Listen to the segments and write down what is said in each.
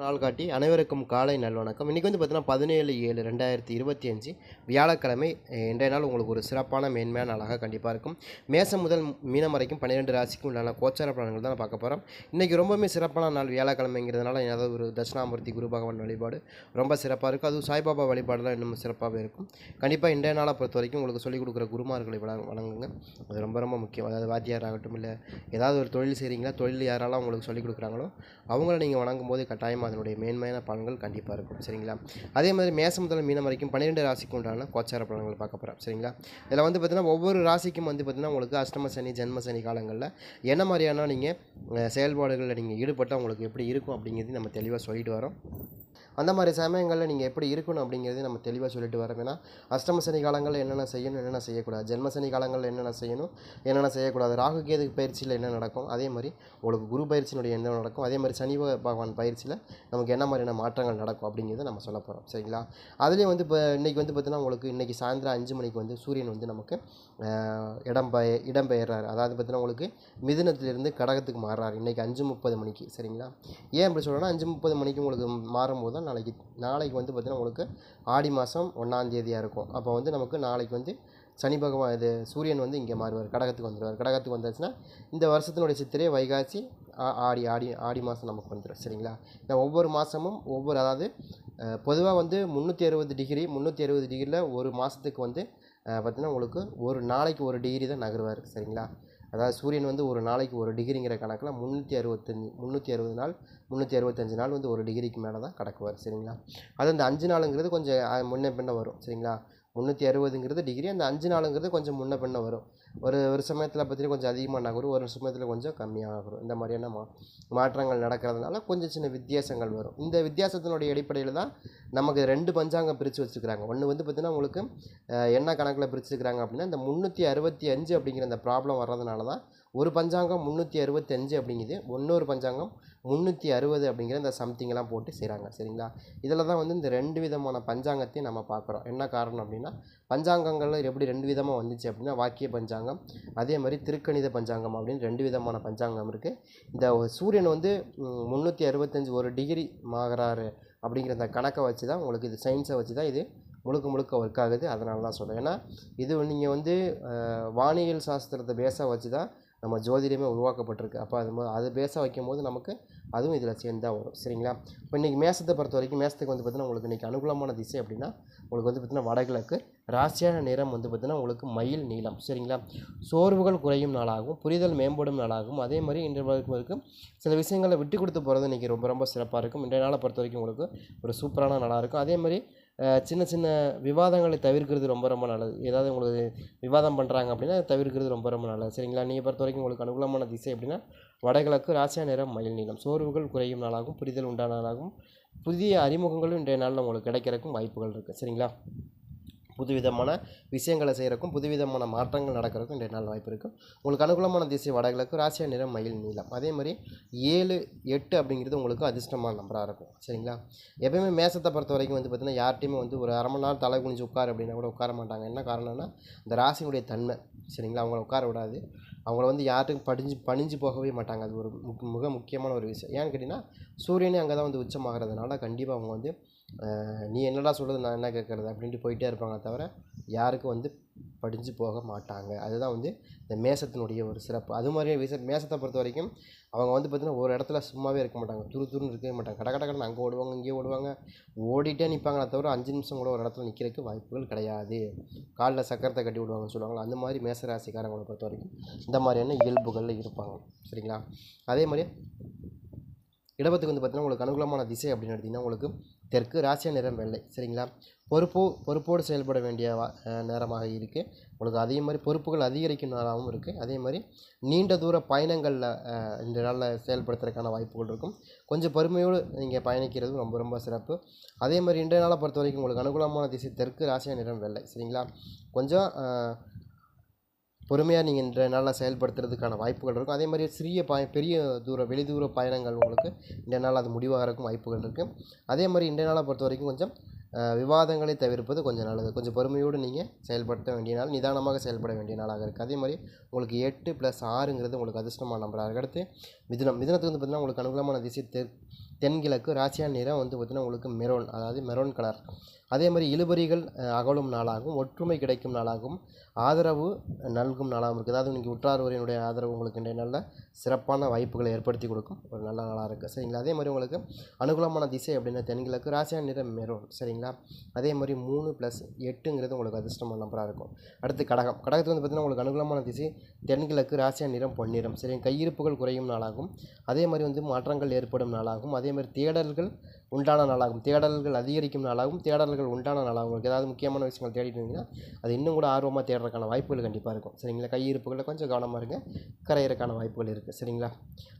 நாள் காட்டி அனைவருக்கும் காலை நல்வணக்கம். இன்றைக்கி வந்து பார்த்தீங்கன்னா பதினேழு ஏழு ரெண்டாயிரத்தி இருபத்தி அஞ்சு வியாழக்கிழமை இன்றைய நாள் உங்களுக்கு ஒரு சிறப்பான மேன்மையான நாளாக கண்டிப்பாக இருக்கும். மேசம் முதல் மீனம் வரைக்கும் பன்னிரெண்டு ராசிக்கும் உண்டான கோச்சார பலன்கள் தான் பார்க்க போகிறோம் இன்றைக்கி ரொம்பவுமே சிறப்பான நாள் வியாழக்கிழமைங்கிறதுனால ஏதாவது ஒரு தட்சிணாமூர்த்தி குரு பகவான் வழிபாடு ரொம்ப சிறப்பாக இருக்கும். அதுவும் சாய்பாபா வழிபாடுலாம் இன்னும் சிறப்பாகவே இருக்கும். கண்டிப்பாக இன்றைய நாளை பொறுத்த வரைக்கும் உங்களுக்கு சொல்லிக் கொடுக்குற குருமார்களை வழங்க வணங்குங்க அது ரொம்ப ரொம்ப முக்கியம். அதாவது வாத்தியார் ஆகட்டும் இல்லை ஏதாவது ஒரு தொழில் செய்கிறீங்களா தொழில் யாரெல்லாம் உங்களுக்கு சொல்லிக் கொடுக்குறாங்களோ அவங்கள நீங்கள் வணங்கும் போது கட்டாயமாக அதனுடைய மேன்மையான பலன்கள் கண்டிப்பாக இருக்கும். சரிங்களா? அதே மாதிரி மேசம் முதல் மீனம் வரைக்கும் பன்னிரெண்டு ராசிக்கு உண்டான கோச்சார பலன்கள் பார்க்க போகிறோம் சரிங்களா? இதில் வந்து பார்த்தீங்கன்னா ஒவ்வொரு ராசிக்கும் வந்து பார்த்தீங்கன்னா உங்களுக்கு அஷ்டம சனி ஜென்ம சனி காலங்களில் என்ன மாதிரியான நீங்கள் செயல்பாடுகளில் நீங்கள் ஈடுபட்டால் உங்களுக்கு எப்படி இருக்கும் அப்படிங்கிறது நம்ம தெளிவாக சொல்லிட்டு வரோம். அந்த மாதிரி சமயங்களில் நீங்கள் எப்படி இருக்கணும் அப்படிங்கிறது நம்ம தெளிவாக சொல்லிட்டு வரோம். ஏன்னா அஷ்டம சனி காலங்களில் என்னென்ன செய்யணும் என்னென்ன செய்யக்கூடாது? ஜென்ம சனி காலங்களில் என்னென்ன செய்யணும் என்னென்ன செய்யக்கூடாது? ராகு கேது பயிற்சியில் என்ன நடக்கும்? அதே மாதிரி உங்களுக்கு குரு பயிற்சியினுடைய என்ன நடக்கும்? அதே மாதிரி சனி பகவான் பயிற்சியில் நமக்கு என்ன மாதிரியான மாற்றங்கள் நடக்கும் அப்படிங்கிறத நம்ம சொல்ல போகிறோம் சரிங்களா? அதுலேயும் வந்து இப்போ இன்றைக்கி வந்து பார்த்தீங்கன்னா உங்களுக்கு இன்றைக்கி சாயந்தரம் அஞ்சு மணிக்கு வந்து சூரியன் வந்து நமக்கு இடம் பெய இடம் அதாவது பார்த்தீங்கன்னா உங்களுக்கு மிதுனத்திலிருந்து கடகத்துக்கு மாறுறாரு. இன்றைக்கி அஞ்சு முப்பது மணிக்கு. சரிங்களா? ஏன் அப்படி சொல்கிறேன்னா அஞ்சு முப்பது மணிக்கு உங்களுக்கு மாறும்போது தான் நாளைக்கு நாளைக்கு வந்து பார்த்திங்கன்னா உங்களுக்கு ஆடி மாதம் ஒன்றாந்தேதியாக இருக்கும். அப்போ வந்து நமக்கு நாளைக்கு வந்து சனி பகவான் இது சூரியன் வந்து இங்கே மாறுவார் கடகத்துக்கு வந்துடுவார் கடகத்துக்கு வந்தாச்சுன்னா இந்த வருஷத்தினுடைய சித்திரை வைகாசி ஆ- ஆடி ஆடி ஆடி மாதம் நமக்கு வந்துடும் சரிங்களா? இந்த ஒவ்வொரு மாதமும் ஒவ்வொரு அதாவது பொதுவாக வந்து முந்நூற்றி அறுபது டிகிரி முந்நூற்றி அறுபது டிகிரியில் ஒரு மாதத்துக்கு வந்து பார்த்திங்கன்னா உங்களுக்கு ஒரு நாளைக்கு ஒரு டிகிரி தான் நகருவார். சரிங்களா? அதாவது சூரியன் வந்து ஒரு நாளைக்கு ஒரு டிகிரிங்கிற கணக்கில் முந்நூற்றி அறுபத்தஞ்சி முந்நூற்றி அறுபது நாள் முந்நூற்றி அறுபத்தஞ்சு நாள் வந்து ஒரு டிகிரிக்கு மேலே தான் கடக்குவார் சரிங்களா? அது அந்த அஞ்சு நாளுங்கிறது கொஞ்சம் முன்ன பின்ன வரும் சரிங்களா? முந்நூற்றி அறுபதுங்கிறது டிகிரி அந்த அஞ்சு நாளுங்கிறது கொஞ்சம் முன்ன பின்ன வரும். ஒரு ஒரு சமயத்தில் பார்த்தீங்கன்னா கொஞ்சம் அதிகமாக நகரும் ஒரு சமயத்தில் கொஞ்சம் கம்மியாக நகரும். இந்த மாதிரியான மா மாற்றங்கள் நடக்கிறதுனால கொஞ்சம் சின்ன வித்தியாசங்கள் வரும். இந்த வித்தியாசத்தினுடைய அடிப்படையில் தான் நமக்கு ரெண்டு பஞ்சாங்கம் பிரித்து வச்சுருக்காங்க ஒன்று வந்து பார்த்திங்கன்னா உங்களுக்கு என்ன கணக்கில் பிரிச்சுருக்குறாங்க அப்படின்னா இந்த முந்நூற்றி அறுபத்தி அஞ்சு அப்படிங்கிற இந்த ப்ராப்ளம் வர்றதுனால தான் ஒரு பஞ்சாங்கம் முந்நூற்றி அறுபத்தஞ்சு அப்படிங்குது இன்னொரு பஞ்சாங்கம் முந்நூற்றி அறுபது அப்படிங்கிற இந்த சம்திங்கெல்லாம் போட்டு செய்கிறாங்க சரிங்களா? இதில் தான் வந்து இந்த ரெண்டு விதமான பஞ்சாங்கத்தையும் நம்ம பார்க்குறோம். என்ன காரணம் அப்படின்னா பஞ்சாங்கங்களில் எப்படி ரெண்டு விதமாக வந்துச்சு அப்படின்னா வாக்கிய பஞ்சாங்கம் அதே மாதிரி திருக்கணித பஞ்சாங்கம் அப்படின்னு ரெண்டு விதமான பஞ்சாங்கம் இருக்குது இந்த சூரியன் வந்து முந்நூற்றி அறுபத்தஞ்சு ஒரு டிகிரி ஆகிறாரு அப்படிங்கிற அந்த கணக்கை வச்சு தான் உங்களுக்கு இது சயின்ஸை வச்சு தான் இது முழுக்க முழுக்க ஒர்க் ஆகுது. அதனால தான் சொல்கிறேன் ஏன்னா இது நீங்கள் வந்து வானியல் சாஸ்திரத்தை பேஸாக வச்சு தான் நம்ம ஜோதிடமே உருவாக்கப்பட்டிருக்கு. அப்போ அது அதை பேஸாக வைக்கும் போது நமக்கு அதுவும் இதில் சேர்ந்து தான் வரும். சரிங்களா? இப்போ இன்றைக்கி மேசத்தை பொறுத்த வரைக்கும் மேசத்துக்கு வந்து பார்த்திங்கன்னா உங்களுக்கு இன்றைக்கி அனுகூலமான திசை அப்படின்னா உங்களுக்கு வந்து பார்த்திங்கன்னா வடகிழக்கு ராசியான நிறம் வந்து பார்த்திங்கன்னா உங்களுக்கு மயில் நீளம். சரிங்களா? சோர்வுகள் குறையும் நாளாகும் புரிதல் மேம்படும் நாளாகும் அதே மாதிரி இன்றைய வரைக்கும் இருக்கும் சில விஷயங்களை விட்டு கொடுத்து போகிறது இன்றைக்கி ரொம்ப ரொம்ப சிறப்பாக இருக்கும். இன்றைய நாளை பொறுத்த வரைக்கும் உங்களுக்கு ஒரு சூப்பரான நாளாக இருக்கும். அதே மாதிரி சின்ன சின்ன விவாதங்களை தவிர்க்கிறது ரொம்ப ரொம்ப நல்லது. ஏதாவது உங்களுக்கு விவாதம் பண்ணுறாங்க அப்படின்னா தவிர்க்கிறது ரொம்ப ரொம்ப நல்லது. சரிங்களா? நீங்கள் பொறுத்த வரைக்கும் உங்களுக்கு அனுகூலமான திசை அப்படின்னா வடகிழக்கு ராசியா நிறம் மயில் நீளம். சோர்வுகள் குறையும் நாளாகும் புரிதல் உண்டான நாளாகும் புதிய அறிமுகங்களும் இன்றைய நாளில் உங்களுக்கு கிடைக்கிறக்கும் வாய்ப்புகள் இருக்குது சரிங்களா? புதுவிதமான விஷயங்களை செய்கிறக்கும் புதுவிதமான மாற்றங்கள் நடக்கிறதுக்கும் இன்றைய நாள் வாய்ப்பு இருக்குது உங்களுக்கு அனுகூலமான திசை வடகிழக்கு ராசியா நிறம் மயில் நீளம். அதே மாதிரி ஏழு எட்டு அப்படிங்கிறது உங்களுக்கு அதிர்ஷ்டமான நம்பராக இருக்கும். சரிங்களா? எப்பயுமே மேசத்தை பொறுத்த வரைக்கும் வந்து பார்த்திங்கன்னா யார்ட்டையுமே வந்து ஒரு அரை மணி நேரம் தலை குனிஞ்சு உட்கார் அப்படின்னா கூட உட்கார மாட்டாங்க. என்ன காரணம்னா இந்த ராசினுடைய தன்மை. சரிங்களா? அவங்கள உட்கார விடாது. அவங்கள வந்து யார்ட்டுக்கும் படிஞ்சு பணிஞ்சு போகவே மாட்டாங்க. அது ஒரு முக்- மிக முக்கியமான ஒரு விஷயம். ஏன்னு கேட்டிங்கன்னா சூரியனே அங்கே தான் வந்து உச்சமாகிறதுனால கண்டிப்பாக அவங்க வந்து நீ என்னடா சொல்கிறது நான் என்ன கேட்குறது? அப்படின்ட்டு போயிட்டே இருப்பாங்க தவிர யாருக்கும் வந்து படிஞ்சு போக மாட்டாங்க. அதுதான் வந்து இந்த மேசத்தினுடைய ஒரு சிறப்பு. அது மாதிரியே விச மேசத்தை பொறுத்த வரைக்கும் அவங்க வந்து பார்த்திங்கன்னா ஒரு இடத்துல சும்மாவே இருக்க மாட்டாங்க. துரு துருன்னு இருக்கவே மாட்டாங்க. கட கட அங்கே ஓடுவாங்க இங்கேயே ஓடுவாங்க. ஓடிட்டே நிற்பாங்களே தவிர அஞ்சு நிமிஷம் கூட ஒரு இடத்துல நிற்கிறதுக்கு வாய்ப்புகள் கிடையாது. காலில் சக்கரத்தை கட்டி விடுவாங்கன்னு சொல்லுவாங்களா அந்த மாதிரி மேசராசிக்காரங்களை பொறுத்த வரைக்கும் இந்த மாதிரியான இயல்புகளில் இருப்பாங்க. சரிங்களா? அதே மாதிரி இடபத்துக்கு வந்து பார்த்தீங்கன்னா உங்களுக்கு அனுகூலமான திசை அப்படின்னு எடுத்திங்கன்னா உங்களுக்கு தெற்கு ராசியா நிறம் வெள்ளை. சரிங்களா? பொறுப்பு பொறுப்போடு செயல்பட வேண்டிய நேரமாக இருக்குது உங்களுக்கு அதே மாதிரி பொறுப்புகள் அதிகரிக்கும் நாளாகவும் இருக்குது அதே மாதிரி நீண்ட தூர பயணங்களில் இந்த நாளில் செயல்படுத்துறதுக்கான வாய்ப்புகள் இருக்கும். கொஞ்சம் பொறுமையோடு நீங்கள் பயணிக்கிறது ரொம்ப ரொம்ப சிறப்பு. அதே மாதிரி இன்றைய நாளை பொறுத்த வரைக்கும் உங்களுக்கு அனுகூலமான திசை தெற்கு ராசியா நிறம் வெள்ளை. சரிங்களா? கொஞ்சம் பொறுமையாக நீங்கள் இன்றைய நாளில் செயல்படுத்துறதுக்கான வாய்ப்புகள் இருக்கும். அதே மாதிரி சிறிய பய பெரிய தூர வெளிதூர பயணங்கள் உங்களுக்கு இன்றைய நாள் அது முடிவாகிறதுக்கும் வாய்ப்புகள் இருக்குது அதே மாதிரி இன்றைய நாளை பொறுத்த வரைக்கும் கொஞ்சம் விவாதங்களை தவிர்ப்பது கொஞ்சம் நல்லது. கொஞ்சம் பொறுமையோடு நீங்கள் செயல்படுத்த வேண்டிய நாள் நிதானமாக செயல்பட வேண்டிய நாளாக இருக்குது அதே மாதிரி உங்களுக்கு எட்டு ப்ளஸ் ஆறுங்கிறது உங்களுக்கு அதிர்ஷ்டமான நம்பராக இருக்குது அடுத்து மிதுனம் மிதுனத்துக்கு வந்து பார்த்திங்கன்னா உங்களுக்கு அனுகூலமான திசை தெற்கு தென்கிழக்கு ராசியான நிறம் வந்து பார்த்திங்கன்னா உங்களுக்கு மெரோன் அதாவது மெரோன் கலர் அதே மாதிரி இழுபறிகள் அகலும் நாளாகும் ஒற்றுமை கிடைக்கும் நாளாகும் ஆதரவு நல்கும் நாளாகவும் இருக்குது. அதாவது நீங்கள் உற்றார் உறவினுடைய ஆதரவு உங்களுக்கு இன்றைய நல்ல சிறப்பான வாய்ப்புகளை ஏற்படுத்தி கொடுக்கும். ஒரு நல்ல நாளாக இருக்குது சரிங்களா? அதே மாதிரி உங்களுக்கு அனுகூலமான திசை அப்படின்னா தென்கிழக்கு ராசியான நிறம் மெரோன். சரிங்களா? அதே மாதிரி மூணு ப்ளஸ் எட்டுங்கிறது உங்களுக்கு அதிர்ஷ்டமான நம்பராக இருக்கும். அடுத்து கடகம். கடகத்தில் வந்து பார்த்திங்கன்னா உங்களுக்கு அனுகூலமான திசை தென்கிழக்கு ராசியான நிறம் பொன்னிறம் சரி கையிருப்புகள் குறையும் நாளாகும். அதே மாதிரி வந்து மாற்றங்கள் ஏற்படும் நாளாகும். அதே மாதிரி தேடல்கள் உண்டான நாளாகும். தேடல்கள் அதிகரிக்கும் நாளாகவும் தேடல்கள் உண்டான நாளாகவும் உங்களுக்கு ஏதாவது முக்கியமான விஷயங்கள் தேடிட்டு இருந்தீங்கன்னா அது இன்னும் கூட ஆர்வமாக தேடுறதுக்கான வாய்ப்புகள் கண்டிப்பாக இருக்கும். சரிங்களா? கையிருப்புகளில் கொஞ்சம் கவனமாக இருங்க. கரையிறக்கான வாய்ப்புகள் இருக்குது சரிங்களா?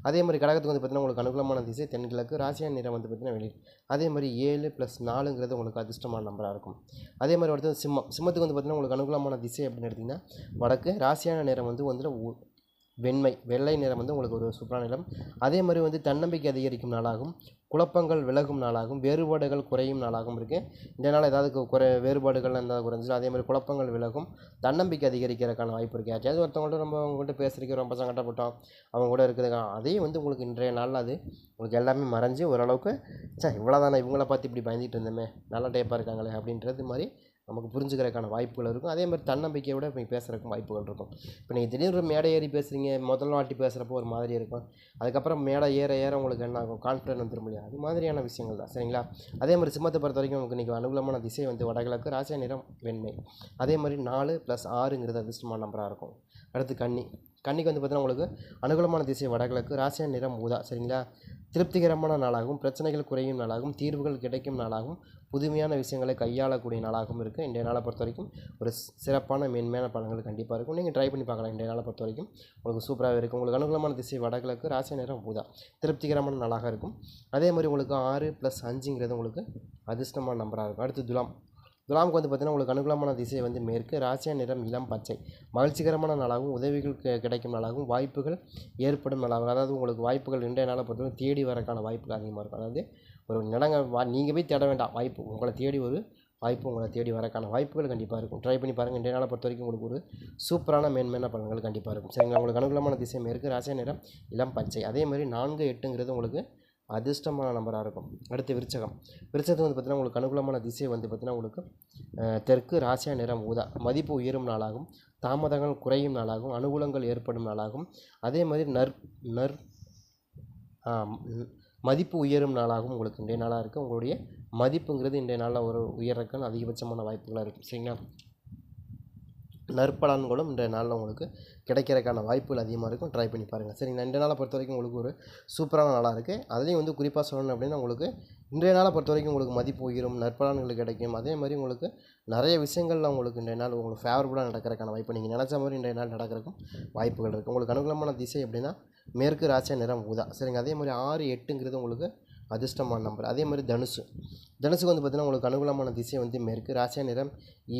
அதே மாதிரி கடகத்துக்கு வந்து பார்த்திங்கன்னா உங்களுக்கு அனுகூலமான திசை தென்கிழக்கு ராசியான நிறம் வந்து பார்த்திங்கன்னா வெளியே அதே மாதிரி ஏழு ப்ளஸ் நாலுங்கிறது உங்களுக்கு அதிர்ஷ்டமான நம்பராக இருக்கும். அதே மாதிரி அடுத்தது சிம்மம். சிம்மத்துக்கு வந்து பார்த்திங்கன்னா உங்களுக்கு அனுகூலமான திசை அப்படின்னு எடுத்திங்கன்னா வடக்கு ராசியான நிறம் வந்து வந்து வெண்மை வெள்ளை நிறம் வந்து உங்களுக்கு ஒரு சூப்பரான நிறம். அதே மாதிரி வந்து தன்னம்பிக்கை அதிகரிக்கும் நாளாகும். குழப்பங்கள் விலகும் நாளாகும். வேறுபாடுகள் குறையும் நாளாகவும் இருக்குது இந்த நாள் ஏதாவது குறை வேறுபாடுகள் இருந்தால் குறைஞ்சு அதே மாதிரி குழப்பங்கள் விலகும். தன்னம்பிக்கை அதிகரிக்கிறதுக்கான வாய்ப்பு இருக்குது யாராவது ஒருத்தவங்கள்ட்ட நம்ம அவங்ககிட்ட பேசுறதுக்கு ரொம்ப சங்கடப்பட்டோம். அவங்க கூட இருக்கிறதுக்கான அதையும் வந்து உங்களுக்கு இன்றைய நாளில் அது உங்களுக்கு எல்லாமே மறைஞ்சு ஓரளவுக்கு சே இவ்வளோதானே இவங்கள பார்த்து இப்படி பயந்துட்டு இருந்தோமே நல்ல டைப்பாக இருக்காங்களே அப்படின்றது மாதிரி நமக்கு புரிஞ்சுக்கிறதுக்கான வாய்ப்புகள் இருக்கும். அதே மாதிரி தன்னம்பிக்கையோட இப்போ நீங்கள் வாய்ப்புகள் இருக்கும். இப்போ நீங்கள் திடீர்னு ஒரு மேடை ஏறி பேசுகிறீங்க முதல் வாட்டி பேசுகிறப்போ ஒரு மாதிரி இருக்கும். அதுக்கப்புறம் மேடை ஏற ஏற உங்களுக்கு என்ன ஆகும்? கான்ஃபிடன்ட் வந்துடும் இல்லையா? அது மாதிரியான விஷயங்கள் தான். சரிங்களா? அதே மாதிரி சிம்மத்தை பொறுத்த வரைக்கும் உங்களுக்கு இன்றைக்கி அனுகூலமான திசை வந்து வடகிழக்கு ராசியா நிறம் வெண்மை. அதே மாதிரி நாலு ப்ளஸ் ஆறுங்கிறது அதிர்ஷ்டமான நம்பராக இருக்கும். அடுத்து கன்னி. கன்னிக்கு வந்து பார்த்தீங்கன்னா உங்களுக்கு அனுகூலமான திசை வடகிழக்கு ராசியா நிறம் ஊதா. சரிங்களா? திருப்திகரமான நாளாகவும் பிரச்சனைகள் குறையும் நாளாகவும் தீர்வுகள் கிடைக்கும் நாளாகவும் புதுமையான விஷயங்களை கையாளக்கூடிய நாளாகவும் இருக்குது இன்றைய நாளை பொறுத்த வரைக்கும் ஒரு சிறப்பான மேன்மையான பலன்கள் கண்டிப்பாக இருக்கும். நீங்கள் ட்ரை பண்ணி பார்க்கலாம். இன்றைய நாளை பொறுத்த வரைக்கும் உங்களுக்கு சூப்பராகவே இருக்கும். உங்களுக்கு அனுகூலமான திசை வடகிழக்கு ராசி நேரம் பூதா. திருப்திகரமான நாளாக இருக்கும். அதே மாதிரி உங்களுக்கு ஆறு ப்ளஸ் அஞ்சுங்கிறது உங்களுக்கு அதிர்ஷ்டமான நம்பராக இருக்கும். அடுத்து துலாம். துலாமுக்கு வந்து பார்த்திங்கன்னா உங்களுக்கு அனுகூலமான திசை வந்து மேற்கு ராசியா நிறம் இளம் பச்சை. மகிழ்ச்சிகரமான நாளாகவும் உதவிகள் கிடைக்கும் நாளாகவும் வாய்ப்புகள் ஏற்படும் நாளாகும் அதாவது உங்களுக்கு வாய்ப்புகள் இன்றைய நாளை பொறுத்தவரை தேடி வரக்கான வாய்ப்புகள் அதிகமாக இருக்கும். அதாவது ஒரு நடங்க வா நீங்கள் போய் தேட வேண்டாம். வாய்ப்பு உங்களை தேடி ஒரு வாய்ப்பு உங்களை தேடி வரக்கான வாய்ப்புகள் கண்டிப்பாக இருக்கும். ட்ரை பண்ணி பாருங்கள் இன்றைய நாளை பொறுத்த வரைக்கும் உங்களுக்கு ஒரு சூப்பரான மேன்மையான பலன்கள் கண்டிப்பாக இருக்கும். சரிங்களா உங்களுக்கு அனுகூலமான திசை மேற்கு ராசியா நிறம் இளம் பச்சை. அதே மாதிரி நான்கு எட்டுங்கிறது உங்களுக்கு அதிர்ஷ்டமான நம்பராக இருக்கும். அடுத்து விருச்சகம். விருச்சகத்தை வந்து பார்த்திங்கன்னா உங்களுக்கு அனுகூலமான திசை வந்து பார்த்திங்கன்னா உங்களுக்கு தெற்கு ராசியா நிறம் ஊதா. மதிப்பு உயரும் நாளாகும். தாமதங்கள் குறையும் நாளாகும். அனுகூலங்கள் ஏற்படும் நாளாகும். அதே மாதிரி நற் நற் மதிப்பு உயரும் நாளாகவும் உங்களுக்கு இன்றைய நாளாக இருக்குது உங்களுடைய மதிப்புங்கிறது இன்றைய நாளில் ஒரு உயர்றதுக்கான அதிகபட்சமான வாய்ப்புகளாக இருக்கும். சரிங்களா? நற்பலன்களும் இன்றைய நாளில் உங்களுக்கு கிடைக்கிறதுக்கான வாய்ப்புகள் அதிகமாக இருக்கும். ட்ரை பண்ணி பாருங்கள் சரிங்களா? இன்றைய நாளை பொறுத்த வரைக்கும் உங்களுக்கு ஒரு சூப்பரான நாளாக இருக்குது அதுலேயும் வந்து குறிப்பாக சொல்லணும் அப்படின்னா உங்களுக்கு இன்றைய நாளை பொறுத்த வரைக்கும் உங்களுக்கு மதிப்பு உயரும் நற்பலன்கள் கிடைக்கும். அதே மாதிரி உங்களுக்கு நிறைய விஷயங்கள்லாம் உங்களுக்கு இன்றைய நாள் உங்களுக்கு ஃபேவரபுளாக நடக்கிறதுக்கான வாய்ப்பு நீங்கள் நினச்ச மாதிரி இன்றைய நாள் நடக்கிறக்கும் வாய்ப்புகள் இருக்குது உங்களுக்கு அனுகூலமான திசை எப்படின்னா மேற்கு ராசியா நிறம் ஊதா. சரிங்க? அதே மாதிரி ஆறு எட்டுங்கிறது உங்களுக்கு அதிர்ஷ்டமான நம்பர் அதே மாதிரி தனுசு. தனுசுக்கு வந்து பார்த்திங்கன்னா உங்களுக்கு அனுகூலமான திசை வந்து மேற்கு. ராசியா நிறம்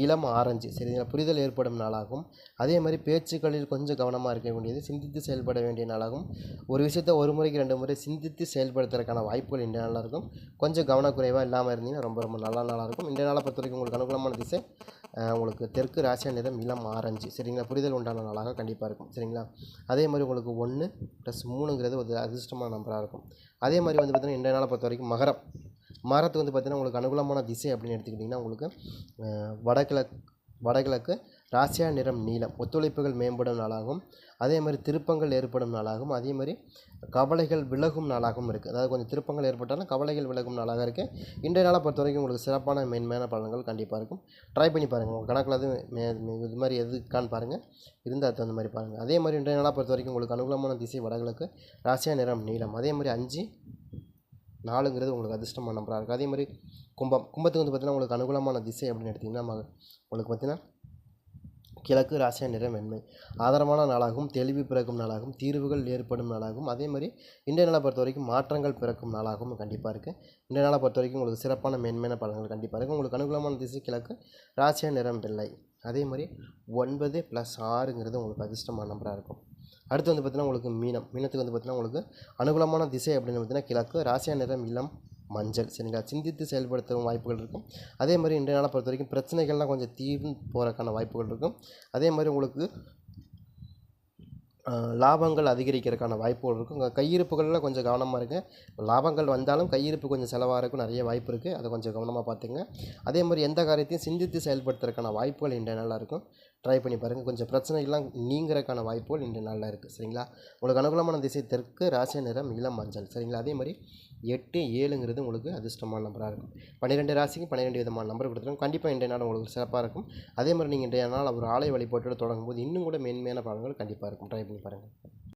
இளம் ஆரஞ்சு. சரி இதில் புரிதல் ஏற்படும் நாளாகும். அதே மாதிரி பேச்சுக்களில் கொஞ்சம் கவனமாக இருக்க வேண்டியது சிந்தித்து செயல்பட வேண்டிய நாளாகும். ஒரு விஷயத்தை ஒரு முறைக்கு ரெண்டு முறை சிந்தித்து செயல்படுத்துறதுக்கான வாய்ப்புகள் இன்றைய நாளாக இருக்கும். கொஞ்சம் கவனக்குறைவாக இல்லாமல் இருந்தீங்கன்னா ரொம்ப ரொம்ப நல்ல நாளாக இருக்கும். இன்றைய நாளை பொறுத்த வரைக்கும் உங்களுக்கு அனுகூலமான திசை உங்களுக்கு தெற்கு ராசியா நிறம் இளம் ஆரஞ்சு. சரிங்களா? புரிதல் உண்டான நாளாக கண்டிப்பாக இருக்கும். சரிங்களா? அதே மாதிரி உங்களுக்கு ஒன்று ப்ளஸ் மூணுங்கிறது ஒரு அதிர்ஷ்டமான நம்பராக இருக்கும். அதே மாதிரி வந்து பார்த்திங்கன்னா இன்றைய நாளை பொறுத்த வரைக்கும் மகரம். மகரத்துக்கு வந்து பார்த்திங்கன்னா உங்களுக்கு அனுகூலமான திசை அப்படின்னு எடுத்துக்கிட்டிங்கன்னா உங்களுக்கு வடகிழக்கு வடகிழக்கு ராசியா நிறம் நீலம். ஒத்துழைப்புகள் மேம்படும் நாளாகவும் அதே மாதிரி திருப்பங்கள் ஏற்படும் நாளாகும். அதே மாதிரி கவலைகள் விலகும் நாளாகவும் இருக்குது அதாவது கொஞ்சம் திருப்பங்கள் ஏற்பட்டாலும் கவலைகள் விலகும் நாளாக இருக்குது இன்றைய நாளை பொறுத்த வரைக்கும் உங்களுக்கு சிறப்பான மேன்மையான பலன்கள் கண்டிப்பாக இருக்கும். ட்ரை பண்ணி பாருங்கள் உங்கள் கணக்கில் அது மே இது மாதிரி எதுக்கான்னு பாருங்கள் இருந்தால் அது தகுந்த மாதிரி பாருங்கள் அதே மாதிரி இன்றைய நாளை பொறுத்த வரைக்கும் உங்களுக்கு அனுகூலமான திசை வடகிழக்கு ராசியா நிறம் நீளம் அதே மாதிரி அஞ்சு நாலுங்கிறது உங்களுக்கு அதிர்ஷ்டமான நம்பராக இருக்குது அதே மாதிரி கும்பம் கும்பத்துக்கு வந்து பார்த்திங்கன்னா உங்களுக்கு அனுகூலமான திசை அப்படின்னு எடுத்திங்கன்னா உங்களுக்கு பார்த்திங்கன்னா கிழக்கு ராசியா நிறம் வெண்மை. ஆதாரமான நாளாகவும் தெளிவு பிறக்கும் நாளாகவும் தீர்வுகள் ஏற்படும் நாளாகவும் அதே மாதிரி இன்றைய நாளை பொறுத்த வரைக்கும் மாற்றங்கள் பிறக்கும் நாளாகவும் கண்டிப்பாக இருக்குது இன்றைய நாளை பொறுத்த வரைக்கும் உங்களுக்கு சிறப்பான மேன்மையான பலன்கள் கண்டிப்பாக இருக்குது உங்களுக்கு அனுகூலமான திசை கிழக்கு ராசியா நிறம் வெள்ளை. அதே மாதிரி ஒன்பது ப்ளஸ் ஆறுங்கிறது உங்களுக்கு அதிர்ஷ்டமான நம்பராக இருக்கும். அடுத்து வந்து பார்த்திங்கன்னா உங்களுக்கு மீனம். மீனத்துக்கு வந்து பார்த்திங்கன்னா உங்களுக்கு அனுகூலமான திசை அப்படின்னு பார்த்தீங்கன்னா கிழக்கு ராசியா நிறம் இளம் மஞ்சள். சரிங்களா? சிந்தித்து செயல்படுத்தும் வாய்ப்புகள் இருக்கும். அதே மாதிரி இன்றைய நாளை பொறுத்த வரைக்கும் பிரச்சனைகள்லாம் கொஞ்சம் தீர்ந்து போகிறதுக்கான வாய்ப்புகள் இருக்கும். அதே மாதிரி உங்களுக்கு லாபங்கள் அதிகரிக்கிறதுக்கான வாய்ப்புகள் இருக்கும். உங்கள் கையிருப்புகளில் கொஞ்சம் கவனமாக இருங்க. லாபங்கள் வந்தாலும் கையிருப்பு கொஞ்சம் செலவாகிறதுக்கும் நிறைய வாய்ப்பு இருக்குது அதை கொஞ்சம் கவனமாக பார்த்துங்க அதே மாதிரி எந்த காரியத்தையும் சிந்தித்து செயல்படுத்துறதுக்கான வாய்ப்புகள் இன்றைய நல்லா இருக்கும். ட்ரை பண்ணி பாருங்கள் கொஞ்சம் பிரச்சனைகள்லாம் நீங்கிறதுக்கான வாய்ப்புகள் இன்று நாளில் இருக்குது சரிங்களா? உங்களுக்கு அனுகூலமான திசை தெற்கு ராசி நிறம் இளம் மஞ்சள். சரிங்களா? அதே மாதிரி எட்டு ஏழுங்கிறது உங்களுக்கு அதிர்ஷ்டமான நம்பராக இருக்கும். பன்னிரெண்டு ராசிக்கு பன்னிரெண்டு விதமான நம்பர் கொடுத்துருக்கோம். கண்டிப்பாக இன்றைய நாள் உங்களுக்கு சிறப்பாக இருக்கும். அதே மாதிரி நீங்கள் இன்றைய நாள் ஒரு ஆலை வழிபாட்டோடு தொடங்கும்போது இன்னும் கூட மேன்மையான பலன்கள் கண்டிப்பாக இருக்கும். ட்ரை பண்ணி பாருங்கள்